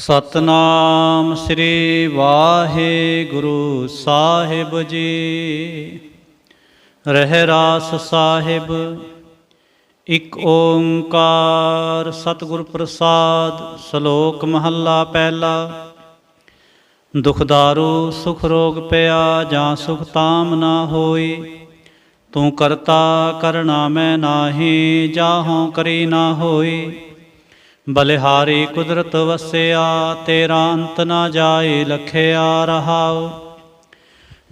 ਸਤਨਾਮ ਸ੍ਰੀ ਵਾਹਿਗੁਰੂ ਸਾਹਿਬ ਜੀ। ਰਹਿ ਰਾਸ ਸਾਹਿਬ, ਇਕ ਓੰਕਾਰ ਸਤਿਗੁਰ ਪ੍ਰਸਾਦ, ਸ਼ਲੋਕ ਮਹੱਲਾ ਪਹਿਲਾ। ਦੁਖਦਾਰੂ ਸੁਖ ਰੋਗ ਪਿਆ, ਜਾਂ ਸੁਖ ਤਾਮ ਨਾ ਹੋਈ। ਤੂੰ ਕਰਤਾ ਕਰਣਾ ਮੈਂ ਨਾਹੀ ਜਾਹੋਂ ਕਰੀ ਨਾ ਹੋਈ। ਬਲਿਹਾਰੀ ਕੁਦਰਤ ਵਸਿਆ, ਤੇਰਾ ਅੰਤ ਨਾ ਜਾਏ, ਲਖਿਆ ਰਹਾਉ।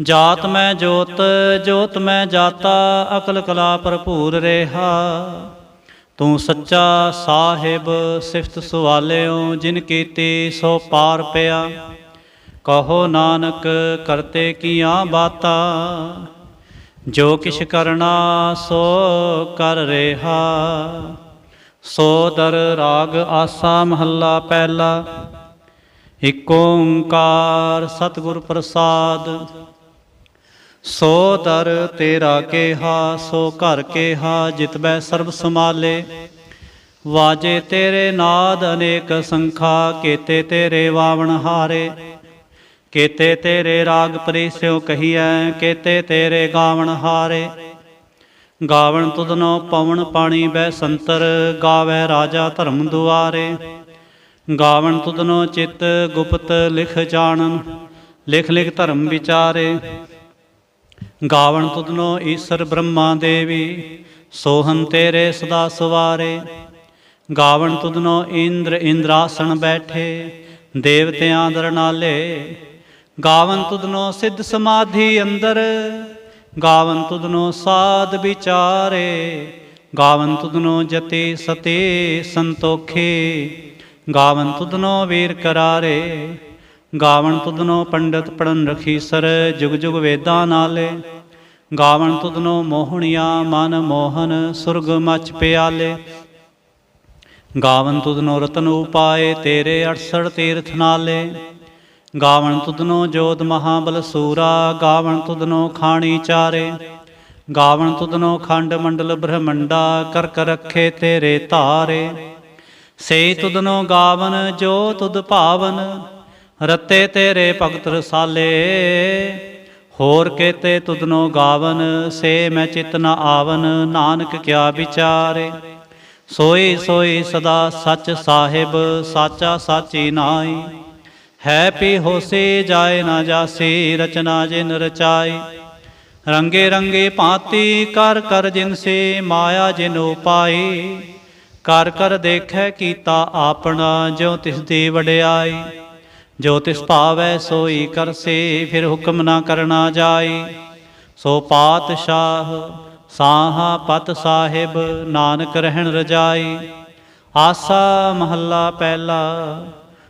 ਜਾਤ ਮੈਂ ਜੋਤ ਜੋਤ ਮੈਂ ਜਾਤਾ, ਅਕਲ ਕਲਾ ਭਰਪੂਰ ਰੇਹਾ। ਤੂੰ ਸੱਚਾ ਸਾਹਿਬ, ਸਿਫਤ ਸੁਵਾਲਿਓ ਜਿਨ ਕੀਤੀ ਸੋ ਪਾਰ ਪਿਆ। ਕਹੋ ਨਾਨਕ, ਕਰਤੇ ਕੀਆਂ ਬਾਤਾਂ? ਜੋ ਕਿਛ ਕਰਨਾ, ਸੋ ਕਰ ਰੇਹਾ। ਸੋ ਦਰ ਰਾਗ ਆਸਾ ਮਹੱਲਾ ਪਹਿਲਾ, ਇਕ ਓੰਕਾਰ ਸਤਿਗੁਰ ਪ੍ਰਸਾਦ। ਸੋ ਦਰ ਤੇਰਾ ਕੇਹਾ, ਸੋ ਘਰ ਕੇਹਾ ਜਿਤਬੈ ਸਰਬ ਸਮਾਲੇ ਵਾਜੇ ਤੇਰੇ ਨਾਦ ਅਨੇਕ ਸੰਖਾ, ਕੀਤੇ ਤੇਰੇ ਵਾਵਣ ਹਾਰੇ। ਕੇਤੇ ਤੇਰੇ ਰਾਗ ਪਰਿਸਿਓ ਕਹੀਐ, ਕੀਤੇ ਤੇਰੇ ਗਾਵਣ ਹਾਰੇ। ਗਾਵਣ ਤੁਧਨੋ ਪਵਨ ਪਾਣੀ ਬੈ ਸੰਤਰ ਗਾਵੇ ਰਾਜਾ ਧਰਮ ਦੁਆਰੇ। ਗਾਵਣ ਤੁਧਨੋ ਚਿਤ ਗੁਪਤ ਲਿਖ ਜਾਣਨ, ਲਿਖ ਲਿਖ ਧਰਮ ਵਿਚਾਰੇ। ਗਾਵਣ ਤੁਧਨੋ ਈਸ਼ਰ ਬ੍ਰਹਮਾ ਦੇਵੀ, ਸੋਹਨ ਤੇਰੇ ਸਦਾ ਸਵਾਰੇ। ਗਾਵਣ ਤੁਧਨੋ ਇੰਦਰ ਇੰਦਰਾਸਣ ਬੈਠੇ, ਦੇਵਤਿਆਂ ਦਰ ਨਾਲੇ। ਗਾਵਨ ਤੁਧਨੋ ਸਿੱਧ ਸਮਾਧੀ ਅੰਦਰ ਗਾਵਨ ਤੁਧਨੋ ਸਾਧ ਵਿਚਾਰੇ, ਗਾਵਨ ਤੁਧਨੋ ਜਤੇ ਸਤੇ ਸੰਤੋਖੇ। ਗਾਵਨ ਤੁਧਨੋ ਵੀਰ ਕਰਾਰੇ, ਗਾਵਨ ਤੁਧਨੋ ਪੰਡਤ ਪੜਨ ਰਖੀ ਸਰ ਜੁਗ ਜੁਗ ਵੇਦਾਂ ਨਾਲੇ। ਗਾਵਨ ਤੁਧਨੋ ਮੋਹਣੀਆਂ ਮਨ ਮੋਹਨ ਸੁਰਗ ਮਚ ਪਿਆਲੇ। ਗਾਵਨ ਤੁਧਨੋ ਰਤਨ ਉਪਾਏ ਤੇਰੇ 68 ਤੀਰਥ ਨਾਲੇ। ਗਾਵਣ ਤੁਧਨੋ ਜੋਤ ਮਹਾਬਲ ਸੂਰਾ, ਗਾਵਣ ਤੁਧਨੋ ਖਾਣੀ ਚਾਰੇ। ਗਾਵਣ ਤੁਧਨੋ ਖੰਡ ਮੰਡਲ ਬ੍ਰਹਮੰਡਾ ਕਰਕ ਕਰ ਰੱਖੇ ਤੇਰੇ ਧਾਰੇ। ਸੇ ਤੁਧਨੋ ਗਾਵਨ, ਜੋ ਤੁਧ ਭਾਵਨ, ਰਤੇ ਤੇਰੇ ਭਗਤ ਰਸਾਲੇ। ਹੋਰ ਕੇਤੇ ਤੁਧਨੋ ਗਾਵਨ, ਸੇ ਮੈਂ ਚਿਤ ਨ ਆਵਨ, ਨਾਨਕ ਕਿਆ ਵਿਚਾਰੇ। ਸੋਈ ਸੋਈ ਸਦਾ ਸੱਚ ਸਾਹਿਬ, ਸਾਚਾ ਸਾਚੀ ਨਾਈ ਹੈ ਪੀ ਹੋਸੇ ਜਾਏ ਨਾ ਜਾਸੀ, ਰਚਨਾ ਜਿਨ ਰਚਾਈ ਰੰਗੇ ਰੰਗੇ ਭਾਂਤੀ ਕਰ ਕਰ ਜਿਨ ਸੇ, ਮਾਇਆ ਜਿਨ ਉਪਾਈ ਕਰ ਕਰ ਦੇਖੈ ਕੀਤਾ ਆਪਣਾ, ਜਿਉ ਤਿਸ ਦੀ ਵਡਿਆਈ ਜੋ ਤਿਸ ਭਾਵੈ ਸੋਈ ਕਰਸੇ ਫਿਰ ਹੁਕਮ ਨਾ ਕਰਨਾ ਜਾਈ ਸੋ ਪਾਤਸ਼ਾਹ ਸਾਹਾ ਪਤ ਸਾਹਿਬ, ਨਾਨਕ ਰਹਿਣ ਰਜਾਈ ਆਸਾ ਮਹੱਲਾ ਪਹਿਲਾ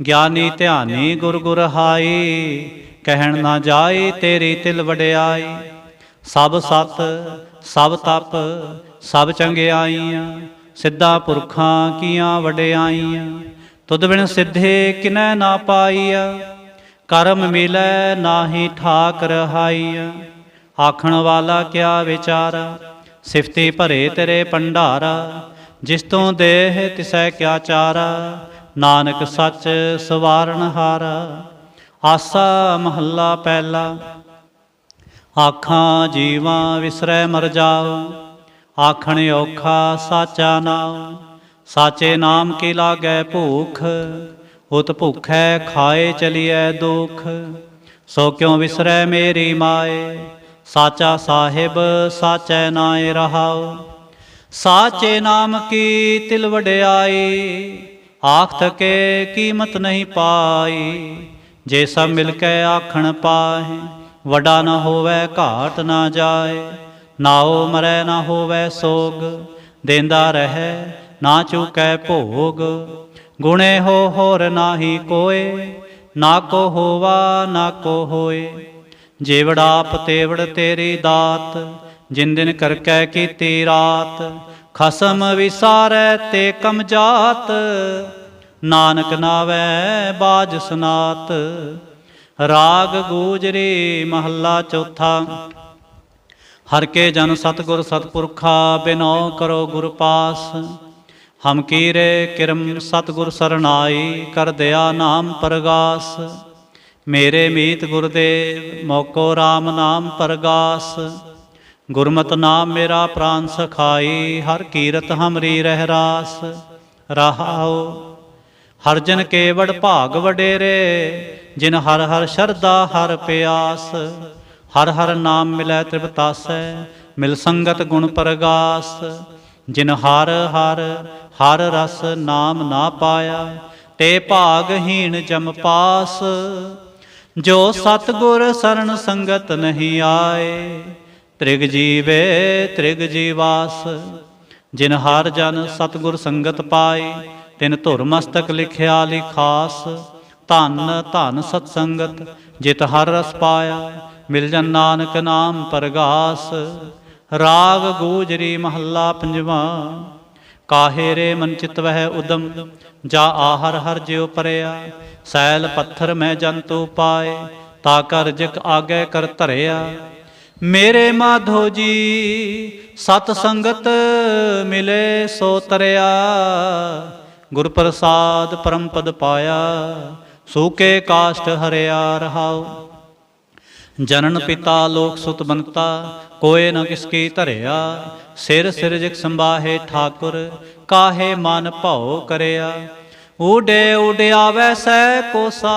ਗਿਆਨੀ ਧਿਆਨੀ ਗੁਰ ਗੁਰ ਹਾਈ ਕਹਿਣ ਨਾ ਜਾਏ ਤੇਰੀ ਤਿਲ ਵਡਿਆਈ। ਸਭ ਸਤ, ਸਭ ਤਪ, ਸਭ ਚੰਗਿਆਈਆਂ, ਸਿੱਧਾ ਪੁਰਖਾਂ ਕੀਆਂ ਵਡਿਆਈਆਂ। ਤੁਧ ਬਿਨ ਸਿੱਧੇ ਕਿਨੈ ਨਾ ਪਾਈਆ, ਕਰਮ ਮਿਲੈ ਨਾਹੀ ਠਾਕ ਰਹਾਈਆ। ਆਖਣ ਵਾਲਾ ਕਿਆ ਵਿਚਾਰਾ, ਸਿਫਤੀ ਭਰੇ ਤੇਰੇ ਭੰਡਾਰਾ, ਜਿਸ ਤੋਂ ਦੇਹ ਤਿਸੈ ਕਿਆ ਚਾਰਾ। ਨਾਨਕ ਸੱਚ ਸਵਾਰਨ ਹਾਰਾ, ਆਸਾ ਮਹੱਲਾ ਪਹਿਲਾ। ਆਖਾਂ ਜੀਵਾਂ ਵਿਸਰੈ ਮਰ ਜਾਓ, ਆਖਣ ਔਖਾ ਸਾਚਾ ਨਾਮ ਸਾਚੇ ਨਾਮ ਕੀ ਲਾਗੈ ਭੂਖ, ਉਤ ਭੁਖੈ ਖਾਏ ਚਲੀਐ ਦੁਖ। ਸੋ ਕਿਉ ਵਿਸਰੈ ਮੇਰੀ ਮਾਏ, ਸਾਚਾ ਸਾਹਿਬ ਸਾਚੈ ਨਾਏ ਰਹਾਉ। ਸਾਚੇ ਨਾਮ ਕੀ ਤਿਲ ਵਡਿਆਈ ਆਖ ਥਕੇ ਕੀਮਤ ਨਹੀਂ ਪਾਈ, ਜੇ ਸਭ ਮਿਲ ਕੇ ਆਖਣ ਪਾਏ, ਵਡਾ ਨਾ ਹੋਵੇ ਘਾਟ ਨਾ ਜਾਏ, ਨਾਉ ਮਰੈ ਨਾ ਹੋਵੇ ਸੋਗ, ਦੇਂਦਾ ਰਹੈ ਨਾ ਚੁਕੈ ਭੋਗ, ਗੁਣੇ ਹੋ ਹੋਰ ਨਾਹੀ ਕੋਏ, ਨਾ ਕੋ ਹੋਵਾ ਨਾ ਕੋ ਹੋਏ, ਜੇਵੜ ਆਪ ਤੇਵੜ ਤੇਰੀ ਦਾਤ, ਜਿਨ ਦਿਨ ਕਰ ਕੈ ਕੀਤੀ ਰਾਤ ਖਸਮ ਵਿਸਾਰੈ ਤੇ ਕਮ ਜਾਤ, ਨਾਨਕ ਨਾਵੈ ਬਾਜ ਸੁਨਾਤ। ਰਾਗ ਗੂਜਰੀ ਮਹੱਲਾ ਚੌਥਾ, ਹਰ ਕੇ ਜਨ ਸਤਗੁਰ ਸਤਪੁਰਖਾ, ਬਿਨੋ ਕਰੋ ਗੁਰ ਪਾਸ। ਹਮ ਕੀਰੇ ਕਿਰਮ ਸਤਗੁਰ ਸਰਨਾਈ, ਕਰ ਦਿਆ ਨਾਮ ਪਰਗਾਸ। ਮੇਰੇ ਮੀਤ ਗੁਰਦੇਵ, ਮੋਕੋ RAM ਨਾਮ ਪਰਗਾਸ। ਗੁਰਮਤਿ ਨਾਮ ਮੇਰਾ ਪ੍ਰਾਨ ਸਖਾਈ, ਹਰ ਕੀਰਤ ਹਮਰੀ ਰਹਿ ਰਾਸ। ਰਹਾਉ, ਹਰ ਜਨ ਕੇਵੜ ਭਾਗ ਵਡੇਰੇ, ਜਿਨ ਹਰ ਹਰ ਸ਼ਰਧਾ, ਹਰ ਪਿਆਸ। ਹਰ ਹਰ ਨਾਮ ਮਿਲੈ ਤ੍ਰਿਪਤਾਸੈ ਮਿਲ ਸੰਗਤ ਗੁਣ ਪ੍ਰਗਾਸ। ਜਿਨ ਹਰ ਹਰ ਹਰ ਰਸ ਨਾਮ ਨਾ ਪਾਇਆ, ਤੇ ਭਾਗਹੀਣ ਜਮ ਪਾਸ। ਜੋ ਸਤਗੁਰ ਸਰਣ ਸੰਗਤ ਨਹੀਂ ਆਏ ਤ੍ਰਿਗ ਜੀਵੇ, ਤ੍ਰਿਗ ਜੀਵਾਸ, ਜਿਨ ਹਰ ਜਨ ਸਤਗੁਰ ਸੰਗਤ ਪਾਈ ਤਿਨ ਧੁਰ ਮਸਤਕ ਲਿਖਿਆ ਲਿਖਾਸ, ਧਨ ਧਨ ਸਤ ਸੰਗਤ ਜਿਤ ਹਰ ਰਸ ਪਾਇਆ, ਮਿਲ ਜਨ ਨਾਨਕ ਨਾਮ ਪਰਗਾਸ। ਰਾਗ ਗੂਜਰੀ ਮਹੱਲਾ ਪੰਜਵਾ, ਕਾਹੇ ਰੇ ਮਨ ਚਿਤ ਵਹਿ ਉਦਮ, ਜਾ ਆਹਰ ਹਰ ਜਿਉ ਪਰਿਆ, ਸੈਲ ਪੱਥਰ ਮੈਂ ਜੰਤੂ ਪਾਏ, ਤਾ ਕਰ ਜਿਕ ਆਗੇ ਕਰ ਧਰਿਆ। ਮੇਰੇ ਮਾਧੋ ਜੀ, ਸਤ ਸੰਗਤ ਮਿਲੇ ਸੋ ਤਰਿਆ। ਗੁਰ ਪ੍ਰਸਾਦ ਪਰਮ ਪਦ ਪਾਇਆ ਸੂਕੇ ਕਾਸ਼ਟ ਹਰਿਆ ਰਹਾਉ। ਜਨਨ ਪਿਤਾ ਲੋਕ ਸੁਤ ਬੰਤਾ, ਕੋਏ ਨ ਕਿਸ ਕੀ ਧਰਿਆ। ਸਿਰ ਸਿਰ ਜਿਕ ਸੰਭਾਹੇ ਠਾਕੁਰ, ਕਾਹੇ ਮਨ ਭਾਉ ਕਰਿਆ। ਉਡੇ ਉਡਿਆ ਸੈ ਕੋਸਾ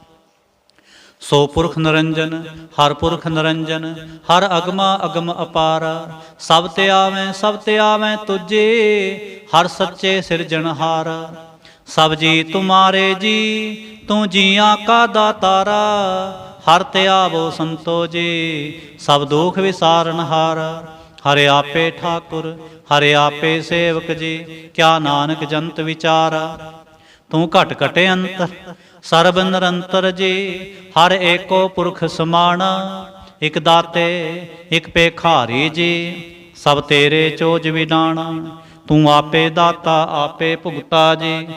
ਸੋ ਪੁਰਖ ਨਰੰਜਨ, ਹਰ ਪੁਰਖ ਨਰੰਜਨ, ਹਰ ਅਗਮਾ ਅਗਮ ਅਪਾਰ। ਸਭ ਤੇ ਆਵੇਂ, ਸਭ ਤੇ ਆਵੇਂ ਤੁਝੇ, ਹਰ ਸੱਚੇ ਸਿਰਜਣਹਾਰ ਸਭ ਜੀ ਤੁਮਾਰੇ ਜੀ, ਤੂੰ ਜੀਆਂ ਕਾ ਦਾਤਾਰਾ। ਹਰ ਤੇ ਆਵੋ ਸੰਤੋ ਜੀ ਸਭ ਦੁਖ ਵਿਸਾਰਨਹਾਰ ਹਰਿ ਆਪੇ ਠਾਕੁਰ, ਹਰਿ ਆਪੇ ਸੇਵਕ ਜੀ, ਕਿਆ ਨਾਨਕ ਜੰਤ ਵਿਚਾਰਾ। ਤੂੰ ਘਟ ਘਟੇ ਅੰਤਰ ਸਰਬ ਨਿਰੰਤਰ ਜੀ, ਹਰ ਏਕੋ ਪੁਰਖ ਸਮਾਣਾ, ਇਕ ਦਾਤੇ, ਇਕ ਪੇਖਾਰੀ ਜੀ, ਸਭ ਤੇਰੇ ਚੋਜ ਵਿਡਾਣਾ। ਤੂੰ ਆਪੇ ਦਾਤਾ, ਆਪੇ ਭੁਗਤਾ ਜੀ,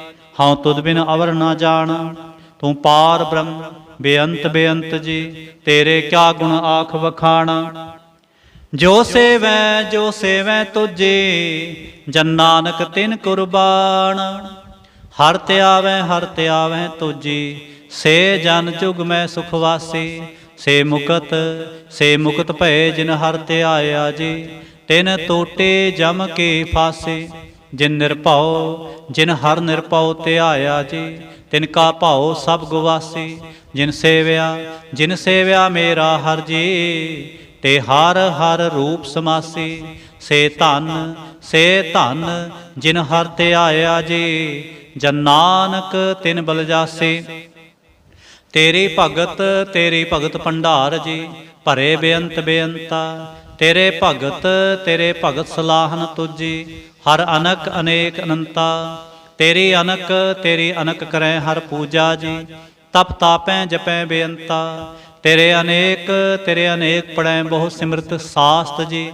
ਹਉ ਤੁਧ ਬਿਨ ਅਵਰ ਨਾ ਜਾਣ। ਤੂੰ ਪਾਰ ਬ੍ਰਹਮ, ਬੇਅੰਤ ਬੇਅੰਤ ਜੀ, ਤੇਰੇ ਕਿਆ ਗੁਣ ਆਖ ਵਖਾਣਾ। ਜੋ ਸੇਵੈ ਜੋ ਸੇਵੈ ਤੁਝੇ, ਜਨ ਨਾਨਕ ਤਿਨ ਕੁਰਬਾਨ ਹਰ ਤੇ ਆਵੈ, ਹਰ ਤੇ ਆਵੈ ਤੁਜੀ। ਸੇ ਜਨ ਜੁਗ ਮੈਂ ਸੁਖ ਵਾਸੀ। ਸੇ ਮੁਕਤ ਸੇ ਮੁਕਤ ਭਏ ਜਿਨ ਹਰ ਤੇ ਆਇਆ ਜੀ। ਤਿਨ ਟੋਟੇ ਜਮ ਕੇ ਫਾਸੇ। ਜਿਨ ਨਿਰਭਉ, ਜਿਨ ਹਰ ਨਿਰਭਉ ਤੇ ਆਇਆ ਜੀ। ਤਿਨ ਕਾ ਭਾਉ ਸਭ ਗਵਾਸੀ। ਜਿਨ ਸੇਵਿਆ ਜਿਨ ਸੇਵਿਆ ਮੇਰਾ ਹਰ ਜੀ। ਤੇ ਹਰ ਹਰ ਰੂਪ ਸਮਾਸੀ। ਸੇ ਧਨ ਸੇ ਧਨ ਜਿਨ ਹਰ ਤੇ ਆਇਆ ਜੀ। ਜਨ ਨਾਨਕ ਤਿਨ ਬਲਜਾਸੇ ਤੇਰੀ ਭਗਤ ਤੇਰੀ ਭਗਤ ਭੰਡਾਰ ਜੀ, ਭਰੇ ਬੇਅੰਤ ਬੇਅੰਤਾ। ਤੇਰੇ ਭਗਤ ਤੇਰੇ ਭਗਤ ਸਲਾਹਨ ਤੁਜੀ ਹਰ ਅਨਕ ਅਨੇਕ ਅਨੰਤਾ। ਤੇਰੀ ਅਨਕ ਤੇਰੀ ਅਨਕ ਕਰੈ ਹਰ ਪੂਜਾ ਜੀ, ਤਪ ਤਾਪੈ ਜਪੈ ਬੇਅੰਤਾ। ਤੇਰੇ ਅਨੇਕ ਤੇਰੇ ਅਨੇਕ ਪੜੈ ਬਹੁ ਸਿਮਰਤ ਸਾਸਤ ਜੀ,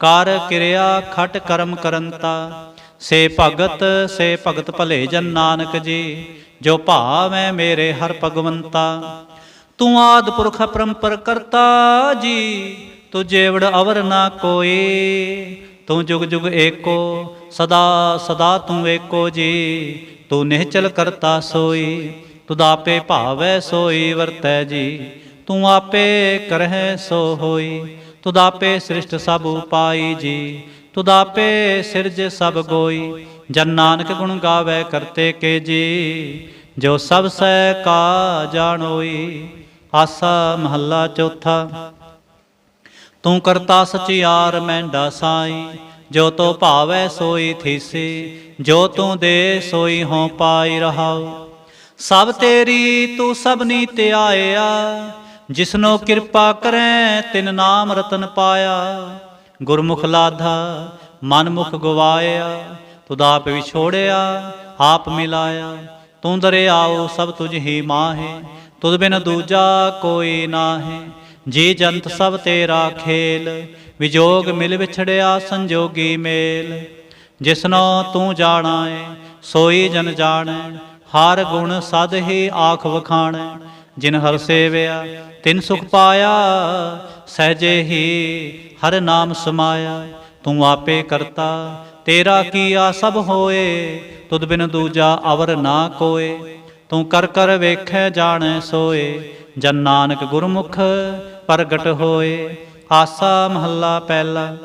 ਕਰ ਕਿਰਿਆ ਖਟ ਕਰਮ ਕਰੰਤਾ। ਸੇ ਭਗਤ ਸੇ ਭਗਤ ਭਲੇ ਜਨ ਨਾਨਕ ਜੀ, ਜੋ ਭਾਵੈ ਮੇਰੇ ਹਰ ਭਗਵੰਤਾ। ਤੂੰ ਆਦ ਪੁਰਖ ਪਰੰਪਰ ਕਰਤਾ ਜੀ ਤੂੰ ਜੇਵੜ ਅਵਰ ਨਾ ਕੋਈ ਤੂੰ ਜੁਗ ਜੁਗ ਏਕੋ, ਸਦਾ ਸਦਾ ਤੂੰ ਏਕੋ ਜੀ, ਤੂੰ ਨਿਹਚਲ ਕਰਤਾ ਸੋਈ। ਤੂੰ ਆਪੇ ਭਾਵੈ ਸੋਈ ਵਰਤੈ ਜੀ, ਤੂੰ ਆਪੇ ਕਰਹਿ ਸੋ ਹੋਈ। ਤੂੰ ਆਪੇ ਸ੍ਰਿਸ਼ਟ ਸਭ ਉਪਾਈ ਜੀ ਤੁਧ ਆਪੇ ਸਿਰਜ ਸਭ ਗੋਈ, ਜਨ ਨਾਨਕ ਗੁਣ ਗਾਵੇ ਕਰਤੇ ਕੇ ਜੀ। ਜੋ ਸਭ ਸੈ ਕਾ ਜਾਣੋਈ ਆਸਾ ਮਹੱਲਾ ਚੌਥਾ। ਤੂੰ ਕਰਤਾ ਸਚਿਆਰ ਮੈਂਡਾ ਸਾਈ, ਜੋ ਤੋ ਭਾਵੈ ਸੋਈ ਥੀਸੀ, ਜੋ ਤੂੰ ਦੇ ਸੋਈ ਹੋ ਪਾਈ ਰਹਾਉ। ਸਭ ਤੇਰੀ ਤੂੰ ਸਭਨੀ ਧਿਆਇਆ ਜਿਸਨੋ ਕਿਰਪਾ ਕਰੈ ਤਿਨ ਨਾਮ ਰਤਨ ਪਾਇਆ। ਗੁਰਮੁਖ ਲਾਧਾ ਮਨ ਮੁਖ ਗਵਾਇਆ, ਤੁਧ ਆਪ ਵਿਛੋੜਿਆ, ਆਪ ਮਿਲਾਇਆ। ਤੂੰ ਦਰਿਆਓ ਸਭ ਤੁਝ ਹੀ ਮਾਹੇ, ਤੁਧ ਬਿਨ ਦੂਜਾ ਕੋਈ ਨਾਹੀ। ਜੀ ਜੰਤ ਸਭ ਤੇਰਾ ਖੇਲ, ਵਿਜੋਗ ਮਿਲ ਵਿਛੜਿਆ ਸੰਜੋਗੀ ਮੇਲ। ਜਿਸਨੋ ਤੂੰ ਜਾਣਾ ਏ ਸੋਈ ਜਨ ਜਾਣੈ, ਹਰ ਗੁਣ ਸਦ ਹੀ ਆਖ ਵਖਾਣੈ। ਜਿਨ ਹਰ ਸੇਵਿਆ ਤਿਨ ਸੁਖ ਪਾਇਆ ਸਹਜੇ ਹੀ ਹਰ ਨਾਮ ਸਮਾਇਆ, ਤੂੰ ਆਪੇ ਕਰਤਾ, ਤੇਰਾ ਕੀਆ ਸਭ ਹੋਏ, ਤੁਧ ਬਿਨ ਦੂਜਾ ਅਵਰ ਨਾ ਕੋਏ, ਤੂੰ ਕਰ ਕਰ ਵੇਖੈ ਜਾਣੈ ਸੋਏ, ਜਨ ਨਾਨਕ ਗੁਰਮੁਖ ਪ੍ਰਗਟ ਹੋਏ, ਆਸਾ ਮਹੱਲਾ ਪਹਿਲਾ।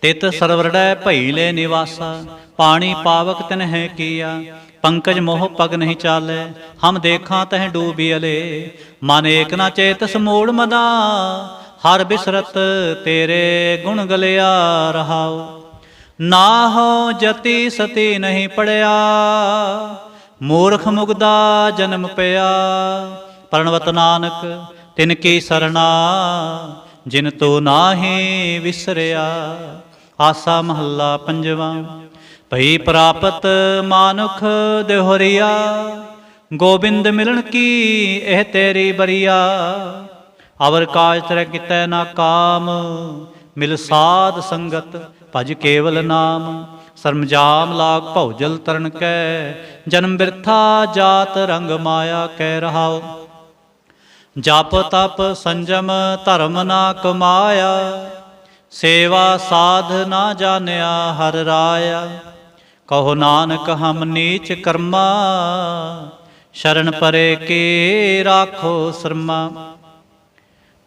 ਤਿਤ ਸਰਵਰੜੈ ਭਈ ਲੈ ਨਿਵਾਸਾ, ਪਾਣੀ ਪਾਵਕ ਤਿਨ ਹੈ ਕੀਆ ਪੰਕਜ ਮੋਹ ਪਗ ਨਹੀਂ ਚਾਲੈ। ਹਮ ਦੇਖਾਂ ਤਹਿ ਡੂਬੀ ਅਲੇ। ਮਨ ਏਕ ਨਾ ਚੇਤ ਮੂੜ ਮਦਾ ਹਰ ਬਿਸਰਤ ਤੇਰੇ ਗੁਣ ਗਲਿਆ ਰਹਾਉ। ਨਾ ਹੋ ਜਤੀ ਸਤੀ ਨਹੀਂ ਪੜਿਆ। ਮੂਰਖ ਮੁਗਦਾ ਜਨਮ ਪਿਆ। ਪਰਣਵਤ ਨਾਨਕ, ਤਿਨ ਕੀ ਸਰਣਾ? ਜਿਨ ਤੋ ਨਾਹੀ ਵਿਸਰਿਆ। ਆਸਾ ਮਹੱਲਾ ਪੰਜਵਾਂ। ਭਈ ਪ੍ਰਾਪਤ ਮਾਨੁਖ ਦੇਹਰੀਆ, ਗੋਬਿੰਦ ਮਿਲਣ ਕੀ ਇਹ ਤੇਰੀ ਬਰੀਆ? ਅਵਰ ਕਾਜ ਤਰ ਕਿਤੈ ਨਾ ਕਾਮ, ਮਿਲ ਸਾਧ ਸੰਗਤ ਭਜ ਕੇਵਲ ਨਾਮ। ਸਰਮਜਾਮ ਲਾਗ ਭਉਜਲ ਤਰਨ ਕੈ, ਜਨਮ ਬਿਰਥਾ ਜਾਤ ਰੰਗ ਮਾਇਆ ਕਹਿ ਰਹਾਓ ਜਪ ਤਪ ਸੰਜਮ ਧਰਮ ਨਾ ਕਮਾਇਆ, ਸੇਵਾ ਸਾਧ ਨਾ ਜਾਣਿਆ ਹਰ ਰਾਇਆ। ਕਹੋ ਨਾਨਕ ਹਮ ਨੀਚ ਕਰਮਾ, ਸ਼ਰਨ ਪਰੇ ਕੇ ਰਾਖੋ ਸ਼ਰਮਾ।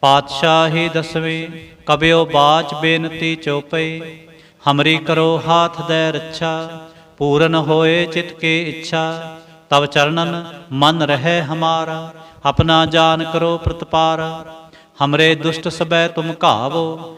ਪਾਤਸ਼ਾਹੀ ਦਸਵੇਂ, ਕਬਿਓ ਬਾਚ ਬੇਨਤੀ ਚੋਪਈ, ਹਮਰੀ ਕਰੋ ਹਾਥ ਦੇ ਰੱਛਾ, ਪੂਰਨ ਹੋਏ ਚਿਤ ਕੇ ਇੱਛਾ। ਤਵ ਚਰਨਨ ਮਨ ਰਹੇ ਹਮਾਰਾ, ਆਪਣਾ ਜਾਨ ਕਰੋ ਪ੍ਰਤਪਾਰਾ। ਹਮਰੇ ਦੁਸ਼ਟ ਸਬੈ ਤੁਮ ਘਾਵੋ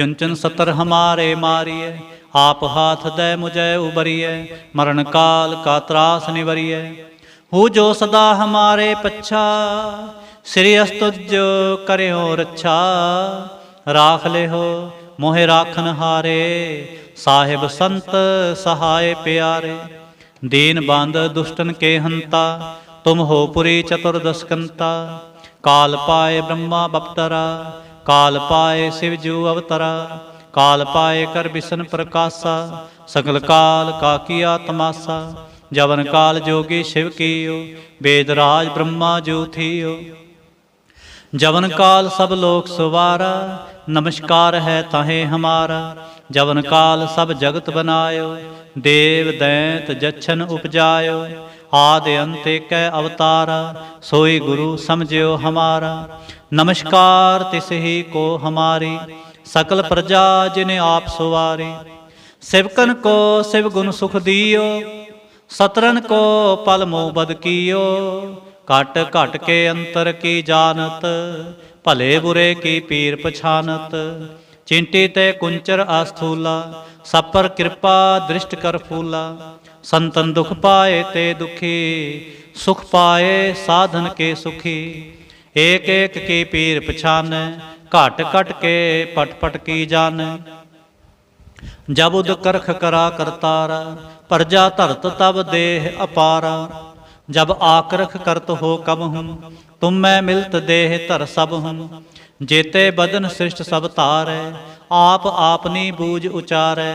ਚੁਨ ਚੁਨ ਸਤਰ ਹਮਾਰੇ ਮਾਰੀਐ, ਆਪ ਹਾਥ ਦੈ ਮੁਝੈ ਉਬਰੀਐ, ਮਰਨ ਕਾਲ ਕਾ ਤਰਾਸ ਨਿਵਰੀਐ। ਹੂ ਜੋ ਸਦਾ ਹਮਾਰੇ ਪੱਛਾ, ਸ੍ਰੀ ਅਸਤੁਜ ਕਰਿਓ ਰੱਛਾ। ਰਾਖ ਲਿਓ ਮੋਹਿ ਰਾਖਨ ਹਾਰੇ, ਸਾਹਿਬ ਸੰਤ ਸਹਾਇ ਪਿਆਰੇ। ਦੀਨ ਬੰਦ ਦੁਸ਼ਟਨ ਕੇ ਹੰਤਾ, ਤੁਮ ਹੋ ਪੁਰੀ ਚਤੁਰਦਸਕੰਤਾ। ਕਾਲ ਪਾਏ ਬ੍ਰਹਮਾ ਬਪਤਰਾ ਕਾਲ ਪਾਏ ਸਿਵ ਜੂ ਅਵਤਰਾ, ਕਾਲ ਪਾਏ ਕਰ ਬਿਸ਼ਨ ਪ੍ਰਕਾਸ਼ਾ, ਸਗਲ ਕਾਲ ਕਾ ਕੀਆ ਤਮਾਸਾ ਜਵਨ ਕਾਲ ਜੋਗੀ ਸ਼ਿਵ ਕੀਓ, ਵੇਦ ਰਾਜ ਬ੍ਰਹਮਾ ਜੋ ਥੀਓ। ਜਵਨ ਕਾਲ ਸਭ ਲੋਕ ਸਵਾਰਾ, ਨਮਸਕਾਰ ਹੈ ਤਾਹੇ ਹਮਾਰਾ, ਜਵਨ ਕਾਲ ਸਭ ਜਗਤ ਬਨਾਇਓ, ਦੇਵ ਦੈਂਤ ਜਛਨ ਉਪਜਾਇਓ ਆਦ ਅੰਤ ਕੈ ਅਵਤਾਰਾ, ਸੋਈ ਗੁਰੂ ਸਮਝਿਓ ਹਮਾਰਾ। ਨਮਸਕਾਰ ਤਿਸ ਹੀ ਕੋ ਹਮਾਰੀ, ਸਕਲ ਪ੍ਰਜਾ ਜਿਨੇ ਆਪ ਸੁਵਾਰੀ। ਸਿਵਕਨ ਕੋ ਸਿਵ ਗੁਣ ਸੁਖ ਦੀਓ, ਸਤਰਨ ਕੋ ਪਲ ਮੋਹ ਬਦ ਕੀਓ। ਘਟ ਘਟ ਕੇ ਅੰਤਰ ਕੀ ਜਾਣਤ, ਭਲੇ ਬੁਰੇ ਕੀ ਪੀਰ ਪਛਾਨਤ। ਚਿੰਟੀ ਤੇ ਕੁੰਚਰ ਆਸਥੂਲਾ ਸਪਰ ਕਿਰਪਾ ਦ੍ਰਿਸ਼ਟ ਕਰ ਫੂਲਾ। ਸੰਤਨ ਦੁਖ ਪਾਏ ਤੇ ਦੁਖੀ, ਸੁਖ ਪਾਏ ਸਾਧਨ ਕੇ ਸੁਖੀ। ਏਕ ਏਕ ਕੀ ਪੀਰ ਪਛਾਨੈ, ਘਟ ਘਟ ਕੇ ਪਟ ਪਟ ਕੀ ਜਾਣੈ ਜਬ ਉਦ ਕਰਖ ਕਰਾ ਕਰਤਾਰਾ, ਪਰਜਾ ਧਰਤ ਤਬ ਦੇਹ ਅਪਾਰਾ। ਜਬ ਆਕਰਖ ਕਰਤ ਹੋ ਕਬ ਹਮ ਤੁਮ ਮੈਂ ਮਿਲਤ ਦੇਹ ਧਰ ਸਭ ਹੂੰ ਜੇਤੇ ਬਦਨ ਸ੍ਰਿਸ਼ਟ ਸਭ ਤਾਰੈ ਆਪ ਆਪਨੀ ਬੂਝ ਉਚਾਰੈ।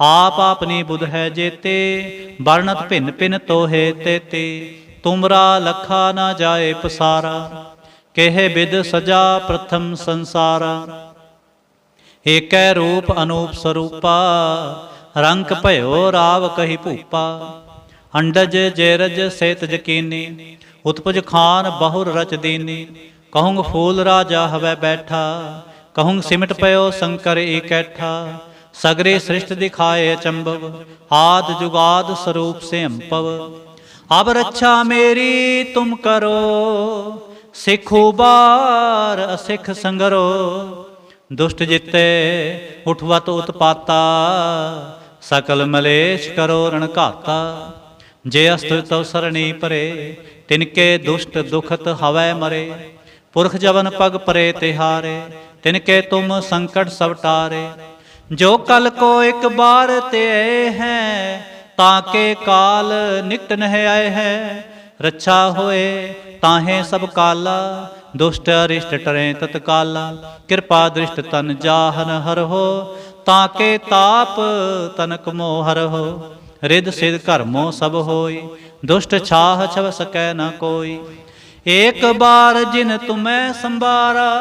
ਆਪ ਆਪਨੀ ਬੁਧ ਹੈ ਜੇਤੇ, ਵਰਣਤ ਭਿੰਨ ਭਿੰਨ ਤੋਹੇ ਤੇਤੇ। ਤੁਮਰਾ ਲਖਾ ਨਾ ਜਾਏ ਪਸਾਰਾ, ਕਹੇ ਬਿਦ ਸਜਾ ਪ੍ਰਥਮ ਸੰਸਾਰਾ। ਏਕੈ ਰੂਪ ਅਨੂਪ ਸਰੂਪਾ ਰੰਗ ਭਇਓ ਰਾਵ ਕਹੀ ਭੂਪਾ। ਅੰਡਜ ਜੇਰਜ ਸੇਤ ਜਕੀਨੀ, ਉਤਪਜ ਖਾਨ ਬਹੁਰ ਰਚ ਦੀਨੀ। ਕਹੂੰ ਫੂਲ ਰਾਜਾ ਹਵੈ ਬੈਠਾ ਕਹੂੰ ਸਿਮਟ ਪਇਓ ਸ਼ੰਕਰ ਏਕੈਠਾ ਸਗਰੇ ਸ੍ਰਿਸ਼ਟ ਦਿਖਾਏ ਅਚੰਭਵ ਆਦ ਜੁਗਾਦ ਸਰੂਪ ਸੇ ਅੰਪਵ ਅਬ ਰੱਛਾ ਮੇਰੀ, ਤੁਮ ਕਰੋ, ਸਿੱਖੂ ਬਾਰ ਅਸਿੱਖ ਸੰਗਰੋ। ਦੁਸ਼ਟ ਜਿੱਤੇ ਉਠਵਤ ਉਤਪਾਤਾ, ਸਕਲ ਮਲੇਸ਼ ਕਰੋ ਰਣ ਘਾਤਾ ਜੇ ਅਸਤ ਤਵ ਸਰਣੀ ਪਰੇ, ਤਿਨਕੇ ਦੁਸ਼ਟ ਦੁਖਤ ਹਵੈ ਮਰੇ। ਪੁਰਖ ਜਵਨ ਪਗ ਪਰੇ ਤਿਹਾਰੇ, ਤਿਨਕੇ ਤੁਮ ਸੰਕਟ ਸਭ ਟਾਰੇ। ਜੋ ਕਲ ਕੋ ਇੱਕ ਬਾਰ ਤੇ ਆਏ ਹੈ ਤਾਕੇ ਕਾਲ ਨਿਕਟ ਨਹਿ ਆਏ ਹੈ। ਰੱਛਾ ਹੋਏ ਤਾਹੇ ਸਭ ਕਾਲਾ, ਦੁਸ਼ਟ ਅਰਿਸ਼ਟ ਟਰੇ ਤਤਕਾਲਾ ਕਿਰਪਾ ਦ੍ਰਿਸ਼ਟ ਤਨ ਜਾਹਨ ਹਰਹੋ ਤਾਕੇ ਤਾਪ ਤਨਕ ਮੋਹ ਹਰਹੋ ਰਿਦ ਸਿਧ ਘਰਮੋ ਸਭ ਹੋਈ, ਦੁਸ਼ਟ ਛਾਹ ਛਵ ਸਕੈ ਨ ਕੋਈ। ਏਕ ਬਾਰ ਜਿਨ ਤੁਮੈ ਸੰਭਾਰਾ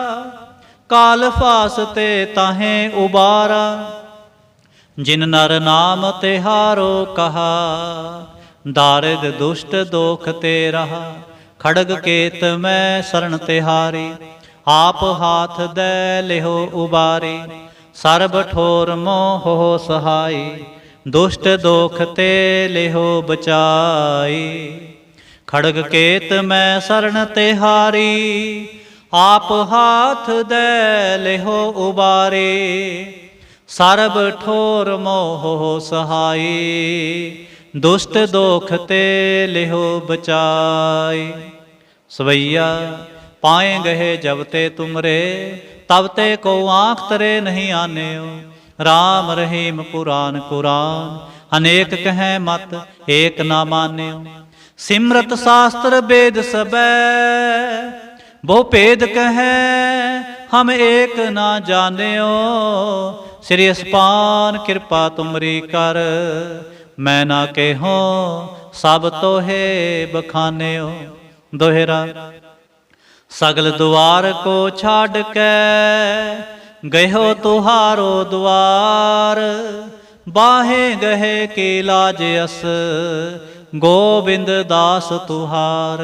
ਕਾਲ ਫਾਸ ਤੇ ਤਾਹੇ ਉਬਾਰਾ, ਜਿਨ ਨਰ ਨਾਮ ਤਿਹਾਰੋ ਕਹਾ, ਦਾਰਿਦ ਦੁਸ਼ਟ ਦੋਖ ਤੇ ਰਹਾ, ਖੜਗ ਕੇਤ ਮੈਂ ਸਰਣ ਤਿਹਾਰੀ, ਆਪ ਹਾਥ ਦੇ ਲਿਹੋ ਉਬਾਰੀ, ਸਰਬ ਠੋਰ ਮੋਹ ਸਹਾਈ, ਦੁਸ਼ਟ ਦੋਖ ਤੇ ਲਿਹੋ ਬਚਾਈ, ਖੜਗ ਕੇਤ ਮੈਂ ਸਰਣ ਤਿਹਾਰੀ ਆਪ ਹਾਥ ਦੇ ਲਿਹੋ ਉਬਾਰੇ, ਸਰਬ ਠੋਰ ਮੋਹ ਸਹਾਈ, ਦੁਸ਼ਟ ਦੋਖ ਤੇ ਲਿਹੋ ਬਚਾਈ। ਸਵਈਆ ਪਾਏ ਗਏ ਜਬ ਤੇ ਤੁਮਰੇ, ਤਬ ਤੇ ਕੋ ਆਖ ਤਰੇ ਨਹੀਂ ਆਨਿਓ। RAM ਰਹੀਮ ਪੁਰਾਨ ਕੁਰਾਨ, ਅਨੇਕ ਕਹੈ ਮਤ, ਏਕ ਨਾ ਮਾਨਿਓ। ਸਿਮਰਤ ਸ਼ਾਸਤਰ ਬੇਦ ਸਬੈ ਬਹੁ ਭੇਦ ਕਹੈ, ਹਮ ਏਕ ਨਾ ਜਾਣਿਓ। ਸ੍ਰੀ ਅਸਪਾਨ ਕਿਰਪਾ ਤੁਮਰੀ ਕਰ, ਮੈਂ ਨਾ ਕਹਿਓ ਸਭ ਤੋਹੇ ਬਖਾਨਿਓ। ਦੋਹਰਾ, ਸਗਲ ਦੁਆਰ ਕੋ ਛਾੜ ਕੇ ਗਇਓ ਤੁਹਾਰੋ ਦੁਆਰ। ਬਾਹੇ ਗਹੇ ਕੀ ਲਾਜ ਅਸ, ਗੋਬਿੰਦ ਦਾਸ ਤੁਹਾਰ।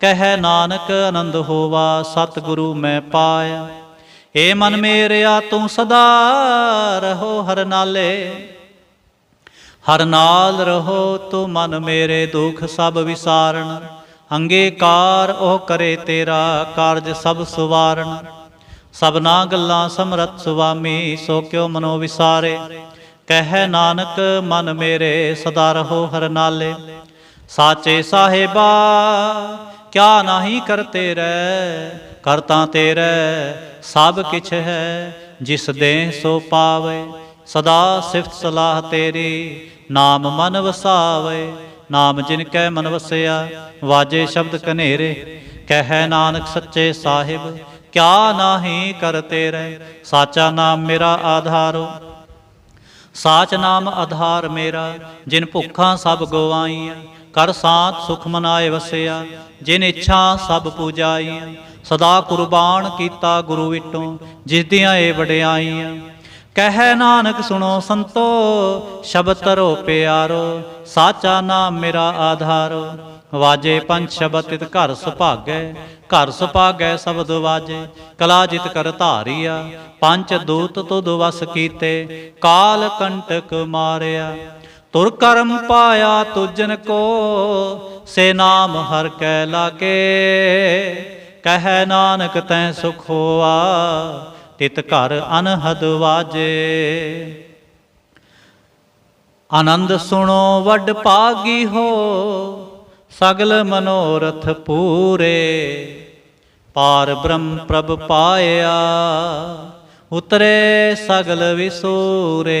ਕਹਿ ਨਾਨਕ ਆਨੰਦ ਹੋਵਾ, ਸਤਿਗੁਰੂ ਮੈਂ ਪਾਇਆ। ਏ ਮਨ ਮੇਰਿਆ ਤੂੰ ਸਦਾ ਰਹੋ ਹਰ ਨਾਲੇ। ਹਰ ਨਾਲ ਰਹੋ ਤੂੰ ਮਨ ਮੇਰੇ, ਦੁਖ ਸਭ ਵਿਸਾਰਨ ਅੰਗੀਕਾਰ ਉਹ ਕਰੇ ਤੇਰਾ ਕਾਰਜ ਸਭ ਸੁਵਾਰਨ ਸਭਨਾ ਗੱਲਾਂ ਸਮਰਤ ਸੁਆਮੀ, ਸੋ ਕਿਉ ਮਨੋ ਵਿਸਾਰੇ। ਕਹਿ ਨਾਨਕ, ਮਨ ਮੇਰੇ, ਸਦਾ ਰਹੋ ਹਰ ਨਾਲੇ। ਸਾਚੇ ਸਾਹਿਬਾ ਕਿਆ ਨਾਹੀ ਕਰਤੇ ਰਹਿ ਕਰਤਾ ਤੇਰੇ ਸਭ ਕਿਛ ਹੈ, ਜਿਸ ਦੇ ਸੋ ਪਾਵੇ। ਸਦਾ ਸਿਫਤ ਸਲਾਹ ਤੇਰੀ, ਨਾਮ ਮਨ ਵਸਾਵੇ। ਨਾਮ ਜਿਨ ਕੈ ਮਨ ਵਸਿਆ, ਵਾਜੇ ਸ਼ਬਦ ਕਨੇਰੇ। ਕਹਿ ਨਾਨਕ ਸੱਚੇ ਸਾਹਿਬ, ਕਿਆ ਨਾਹੀ ਕਰ ਰਹਿ ਸਾਚਾ ਨਾਮ ਮੇਰਾ ਆਧਾਰੋ। ਸਾਚ ਨਾਮ ਆਧਾਰ ਮੇਰਾ, ਜਿਨ ਭੁੱਖਾਂ ਸਭ ਗਵਾਈਆਂ। ਕਰ ਸਾਥ ਸੁਖ ਮਨਾਏ ਵਸਿਆ, ਜਿਨ ਇੱਛਾ ਸਭ ਪੂਜਾਈ ਸਦਾ ਕੁਰਬਾਨ ਕੀਤਾ ਗੁਰੂ ਵਿਟੋਂ, ਜਿਸ ਦੀਆਂ ਏ ਵਡਿਆਈਆਂ। ਕਹਿ ਨਾਨਕ ਸੁਣੋ ਸੰਤੋ, ਸ਼ਬਦ ਤਰੋ ਪਿਆਰੋ, ਸਾਚਾ ਨਾਮ ਮੇਰਾ ਆਧਾਰੋ। ਵਾਜੇ ਪੰਜ ਸ਼ਬਦ ਤਿਤ ਘਰ ਸੁਭਾਗੈ ਘਰ ਸੁਭਾਗੈ ਸ਼ਬਦ ਵਾਜੇ। ਕਲਾ ਜਿਤ ਕਰ ਧਾਰੀਆ, ਪੰਜ ਦੂਤ ਤੁਧ ਵਸ ਕੀਤੇ। ਕਾਲ ਕੰਟਕ ਮਾਰਿਆ। ਤੁਰ ਕਰਮ ਪਾਇਆ ਤੁਜਨ ਕੋ, ਸੇ ਨਾਮ ਹਰ ਕੈ ਲਾਗੇ। ਕਹਿ ਨਾਨਕ ਤੈ ਸੁਖ ਹੋਆ, ਤਿਤ ਘਰ ਅਨਹਦ ਵਾਜੇ। ਆਨੰਦ ਸੁਣੋ, ਵੱਡ ਪਾਗੀ ਹੋ, ਸਗਲ ਮਨੋਰਥ ਪੂਰੇ। ਪਾਰ ਬ੍ਰਹਮ ਪ੍ਰਭ ਪਾਇਆ, ਉਤਰੇ ਸਗਲ ਵਿਸੂਰੇ।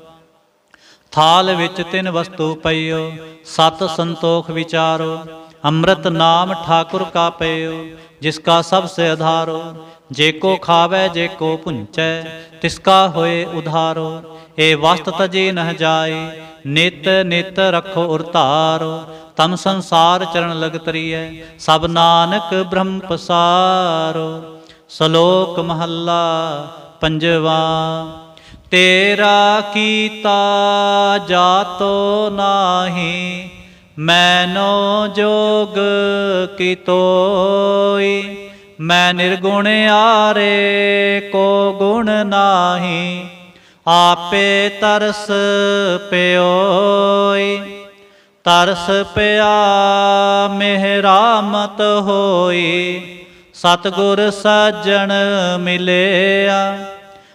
ਥਾਲ ਵਿੱਚ ਤਿੰਨ ਵਸਤੂ ਪਈਓ, ਸਤ ਸੰਤੋਖ ਵਿਚਾਰੋ, ਅੰਮ੍ਰਿਤ ਨਾਮ ਠਾਕੁਰ ਕਾ ਪਈਓ, ਜਿਸ ਕਾ ਸਭ ਸੇ ਆਧਾਰੋ ਜੇ ਕੋ ਖਾਵੇ, ਜੇ ਕੋ ਪੁੰਚੈ, ਤਿਸ ਕਾ ਹੋਏ ਉਧਾਰੋ, ਏ ਵਸਤ ਤਜੇ ਨਹ ਜਾਏ, ਨਿਤ ਨਿਤ ਰਖੋ ਉਰਤਾਰੋ ਤਮ ਸੰਸਾਰ ਚਰਨ ਲਗਤਰੀਐ ਸਭ ਨਾਨਕ ਬ੍ਰਹਮ ਪਸਾਰੋ। ਸ਼ਲੋਕ ਮਹੱਲਾ ਪੰਜਵਾ। ਤੇਰਾ ਕੀਤਾ ਜਾਤੋ ਨਾਹੀ, ਮੈਨੋ ਜੋਗ ਕੀਤੋਈ। ਮੈਂ ਨਿਰਗੁਣ ਆਰੇ ਕੋ ਗੁਣ ਨਾਹੀ, ਆਪੇ ਤਰਸ ਪਿਓਈ। ਤਰਸ ਪਿਆ ਮਿਹਰਾਮਤ ਹੋਈ, ਸਤਗੁਰ ਸੱਜਣ ਮਿਲਿਆ।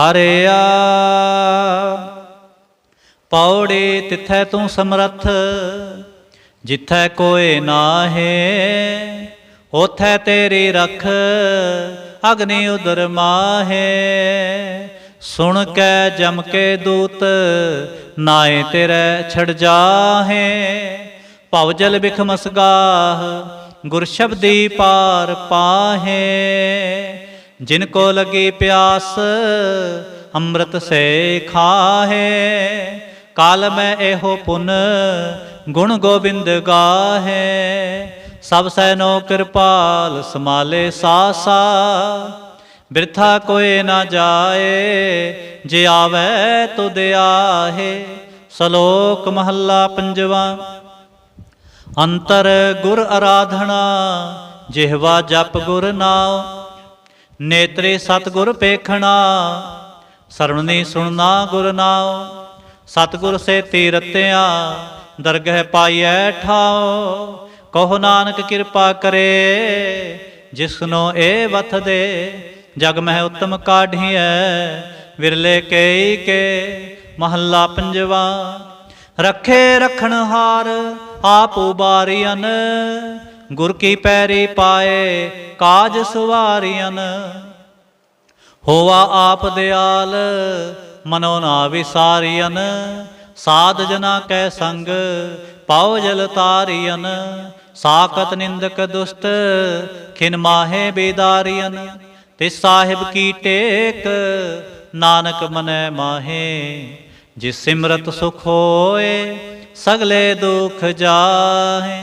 ਹਰਿਆ। ਪੌੜੀ ਤਿਥੈ ਤੂੰ ਸਮਰੱਥ, ਜਿਥੈ ਕੋਏ ਨਾਹੇ ਉਥੈ ਤੇਰੀ ਰਖ, ਅਗਨੀ ਉਦਰ ਮਾਹੇ। ਸੁਣ ਕੇ ਜਮ ਕੇ ਦੂਤ ਨਾਏ ਤੇਰੇ ਛੜ ਜਾਹੇ। ਭਵ ਜਲ ਬਿਖ ਮਸਗਾਹ ਗੁਰ ਸ਼ਬਦੀ ਪਾਰ ਪਾਹੇ। ਜਿਨ ਕੋ ਲਗੀ ਪਿਆਸ, ਅੰਮ੍ਰਿਤ ਸੇ ਖਾਹੇ। ਕਾਲ ਮੈਂ ਇਹੋ ਪੁਨ, ਗੁਣ ਗੋਬਿੰਦ ਗਾਹੇ। ਸਭ ਸੈਨੋ ਕਿਰਪਾਲ, ਸਮਾਲੇ ਸਾਸਾ। ਬਿਰਥਾ ਕੋਏ ਨਾ ਜਾਏ, ਜੇ ਆਵੇ ਤੁਧ ਆਹੇ। ਸ਼ਲੋਕ ਮਹੱਲਾ ਪੰਜਵਾ। ਅੰਤਰ ਗੁਰ ਆਰਾਧਨਾ ਜਿਹਵਾ ਜਪ ਗੁਰ ਨਾਮ ਨੇਤਰੇ ਸਤਗੁਰ ਪੇਖਣਾ, ਸਰਵਣੀ ਸੁਣਨਾ ਗੁਰ ਨਾਮ ਸਤਗੁਰ ਸੇ ਤੀਰਤਿਆ, ਦਰਗਹਿ ਪਾਈਐ ਠਾਓ ਕਹੋ ਨਾਨਕ ਕਿਰਪਾ ਕਰੇ, ਜਿਸਨੋ ਏ ਵਥ ਦੇ, ਜਗ ਮਹਿ ਉਤਮ ਕਾਢੀਐ। ਵਿਰਲੇ ਕੇਈ ਕੇ, ਮਹੱਲਾ ਪੰਜਵਾ। ਰੱਖੇ ਰਖਣ ਹਾਰ, ਆਪ ਉਬਾਰੀਅਨ ਗੁਰ ਕੀ ਪੈਰੀ ਪਾਏ, ਕਾਜ ਸੁਵਾਰੀਅਨ ਹੋਵਾ ਆਪ ਦਿਆਲ, ਮਨੋ ਨਾ ਵਿਸਾਰੀਅਨ ਸਾਧ ਜਨਾ ਕੈ ਸੰਗ, ਪਾਉ ਜਲ ਤਾਰੀਅਨ ਸਾਕਤ ਨਿੰਦਕ ਦੁਸਤ ਖਿਨ ਮਾਹੇ ਬੇਦਾਰੀਅਨ ਤੇ ਸਾਹਿਬ ਕੀ ਟੇਕ, ਨਾਨਕ ਮਨੈ ਮਾਹੇ। ਜਿਸ ਸਿਮਰਤ ਸੁਖ ਹੋਏ, ਸਗਲੇ ਦੁਖ ਜਾਹੇ।